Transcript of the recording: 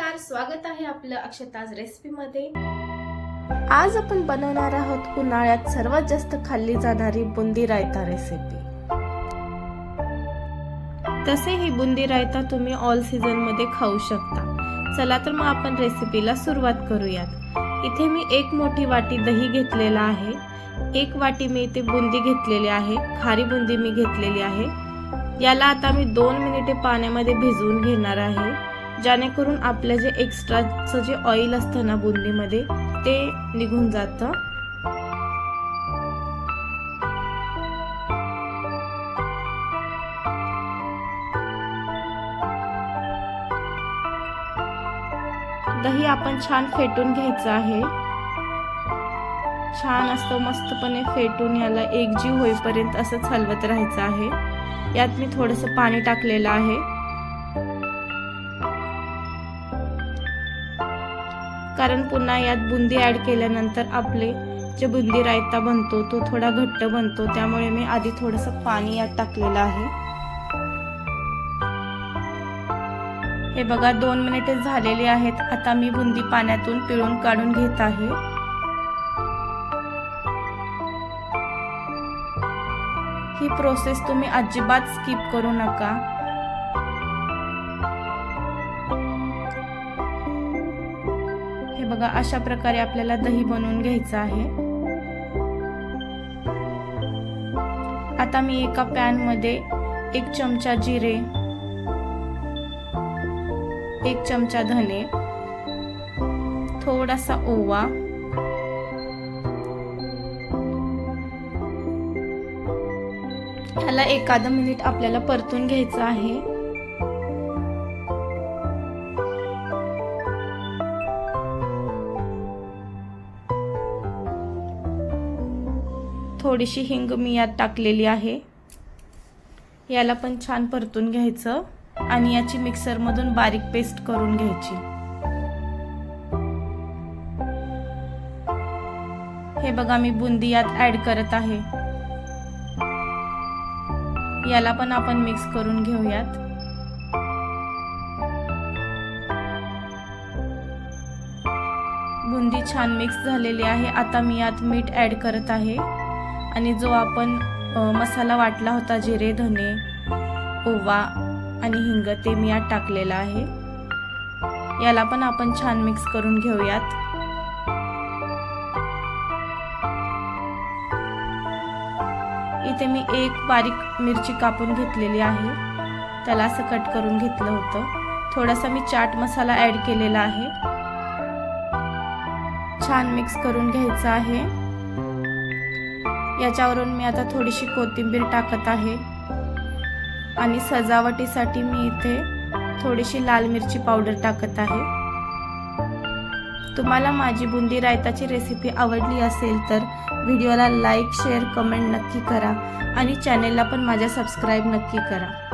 नमस्कार स्वागत आहे आपलं अक्षताज रेसिपीमध्ये. आज आपण बनवणार आहोत उन्हाळ्यात सर्वात जास्त खाल्ली जाणारी बुंदी रायता रेसिपी. तसे ही बुंदी रायता तुम्ही ऑल सीझनमध्ये खाऊ शकता. चला तर मग आपण रेसिपीला सुरुवात करूयात. इथे मी एक मोठी वाटी दही घेतलेला आहे. एक वाटी मी इथे बुंदी घेतलेली आहे. खारी बुंदी मी घेतलेली आहे. याला आता मी दोन मिनिटे पाण्यामध्ये भिजवून घेणार आहे. जेणेकरून आपलं जे एक्स्ट्राचं जे ऑइल असतं ना बुंदीमध्ये ते निघून जातं. दही आपण छान फेटून घ्यायचं आहे. छान असतं मस्तपणे फेटून याला एकजीव होईपर्यंत असंच हलवत राहायचं आहे. यात मी थोडंसं पाणी टाकलेलं आहे. कारण पुन्हा यात बुंदी ऍड केल्यानंतर आपले जे बुंदी रायता बनतो तो थोडा घट्ट बनतो. त्यामुळे मी आधी थोडंसं पाणी यात टाकलेलं आहे. हे बघा दोन मिनिटे झालेली आहेत. आता मी बुंदी पाण्यातून पिळून काढून घेत आहे. ही प्रोसेस तुम्ही अजिबात स्किप करू नका. बघा अशा प्रकारे आपल्याला दही बनवून घ्यायचं आहे. आता मी एका पॅनमध्ये एक चमचा जिरे एक चमचा धने थोडासा ओवा ह्याला एखादं मिनिट आपल्याला परतून घ्यायचं आहे. थोडीशी हिंग मी यात टाकलेली आहे. याला पण छान परतून घ्यायचं आणि याची मिक्सरमधून बारीक पेस्ट करून घ्यायची. हे बघा मी बुंदी यात ऍड करत आहे. याला पण आपण मिक्स करून घेऊयात. बुंदी छान मिक्स झालेली आहे. आता मी यात मीठ ऍड करत आहे. आणि जो आपण मसाला वाटला होता जिरे धने ओवा आणि हिंग ते मी यात टाकलेलं आहे. याला पण आपण छान मिक्स करून घेऊयात. इथे मी एक बारीक मिरची कापून घेतलेली आहे. त्याला असं कट करून घेतलं होतं. थोडासा मी चाट मसाला ऍड केलेला आहे. छान मिक्स करून घ्यायचं आहे. याच्यावरून मी आता थोडीशी कोथिंबीर टाकत आहे. आणि सजावटीसाठी मी इथे थोडीशी लाल मिरची पावडर टाकत आहे. तुम्हाला माझी बुंदी रायताची रेसिपी आवडली असेल तर व्हिडिओला लाईक शेअर कमेंट नक्की करा. आणि चॅनेलला पण माझ्या सबस्क्राईब नक्की करा.